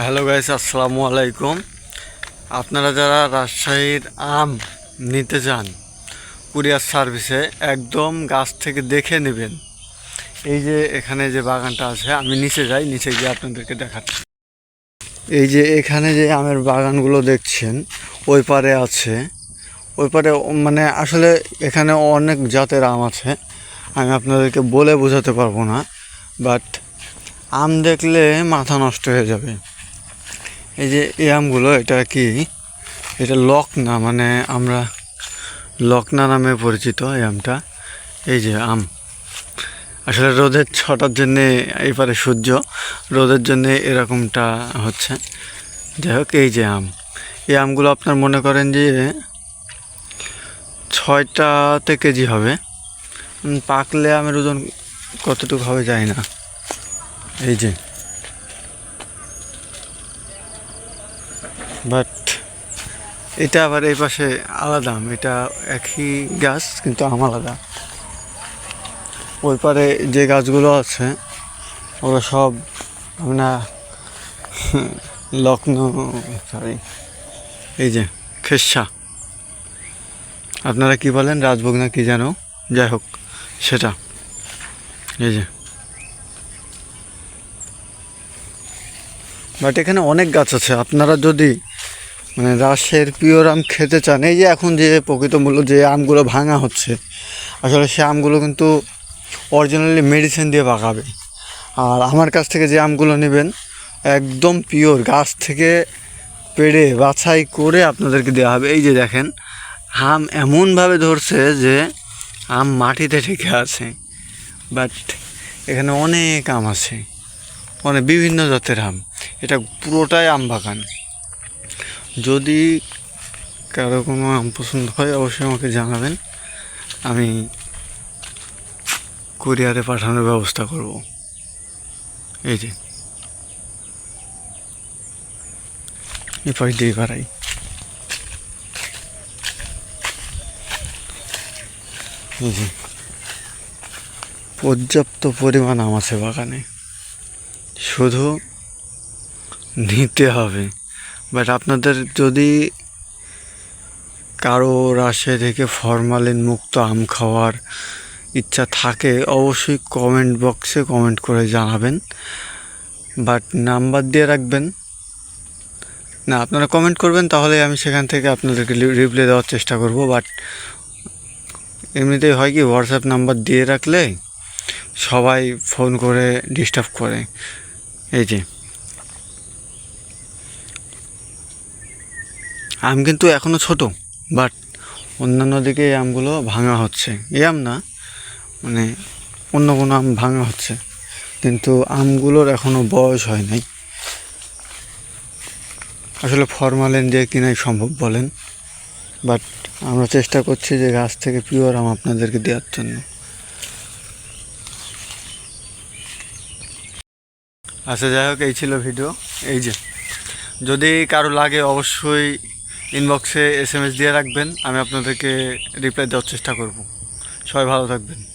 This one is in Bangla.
হ্যালো গাইস আসসালামু আলাইকুম আপনারা যারা রাজশাহীর আম নিতে চান কুরিয়ার সার্ভিসে, একদম গাছ থেকে দেখে নেবেন। এই যে এখানে যে বাগানটা আছে, আমি নিচে যাই, নিচে গিয়ে আপনাদেরকে দেখাচ্ছি। এই যে এখানে যে আমের বাগানগুলো দেখছেন, ওই পারে আছে। ওই পারে মানে আসলে এখানে অনেক জাতের আম আছে। আমি আপনাদেরকে বলে বোঝাতে পারব না, বাট আম দেখলে মাথা নষ্ট হয়ে যাবে। এই যে এই আমগুলো, এটা কি? এটা লকনা মানে আমরা লকনা নামে পরিচিত এই আমটা। এই যে আম। আসলে রোদের ছটার জন্যে এপারে সূর্য, রোদের জন্যে এরকমটা হচ্ছে। যাই হোক, এই যে আম। এই আমগুলো আপনার মনে করেন যে ছয়টাতে কেজি হবে। পাকলে আমের ওজন কতটুকু হবে যায় না। এই যে বাট এটা আবার এই পাশে আলাদা, এটা একই গাছ কিন্তু আম আলাদা। ওই পারে যে গাছগুলো আছে, ওরা সব আমরা লখনৌ সরি এই যে খেসা। আপনারা কি বলেন? রাজভোগ না কি জানো? যাই হোক, সেটা। এই যে। বাট এখানে অনেক গাছ আছে। আপনারা যদি মানে রাজশাহীর পিওর আম খেতে চান। এই যে এখন যে প্রকৃত মূল্য যে আমগুলো ভাঙা হচ্ছে, আসলে সে আমগুলো কিন্তু অরিজিনালি মেডিসিন দিয়ে পাকাবে। আর আমার কাছ থেকে যে আমগুলো নেবেন, একদম পিওর গাছ থেকে পেড়ে বাছাই করে আপনাদেরকে দেওয়া হবে। এই যে দেখেন, আম এমনভাবে ধরছে যে আম মাটিতে ঠেকে আছে। বাট এখানে অনেক আম আছে অনেক বিভিন্ন জাতের আম। এটা পুরোটাই আম বাগান। যদি কারও কোনো আম পছন্দ হয়, অবশ্যই আমাকে জানাবেন। আমি কুরিয়ারে পাঠানোর ব্যবস্থা করব। এই যে। দিয়ে এই যে। পর্যাপ্ত পরিমাণ আম আছে বাগানে। শুধু নিতে হবে। বাট আপনাদের যদি কারও রাশিয়া থেকে ফরমালিন মুক্ত আম খাওয়ার ইচ্ছা থাকে, অবশ্যই কমেন্ট বক্সে কমেন্ট করে জানাবেন। বাট নাম্বার দিয়ে রাখবেন। না, আপনারা কমেন্ট করবেন, তাহলে আমি সেখান থেকে আপনাদেরকে রিপ্লাই দেওয়ার চেষ্টা করব। বাট এমনিতেই হয় কি হোয়াটসঅ্যাপ নাম্বার দিয়ে রাখলে সবাই ফোন করে ডিস্টার্ব করে। এই যে। আম কিন্তু এখনও ছোট বাট অন্যান্য দিকে এই আমগুলো ভাঙা হচ্ছে। এই আম না মানে অন্য কোনো আম ভাঙা হচ্ছে, কিন্তু আমগুলোর এখনও বয়স হয় নাই। আসলে ফরমালিন দিয়ে কিনাই সম্ভব বলেন বাট আমরা চেষ্টা করছি যে গাছ থেকে পিওর আম আপনাদেরকে দেওয়ার জন্য। আচ্ছা যাই হোক, এই ছিল ভিডিও এই যে, যদি কারও লাগে অবশ্যই ইনবক্সে এস এম এস দিয়ে রাখবেন, আমি আপনাদেরকে রিপ্লাই দেওয়ার চেষ্টা করব। সবাই ভালো থাকবেন।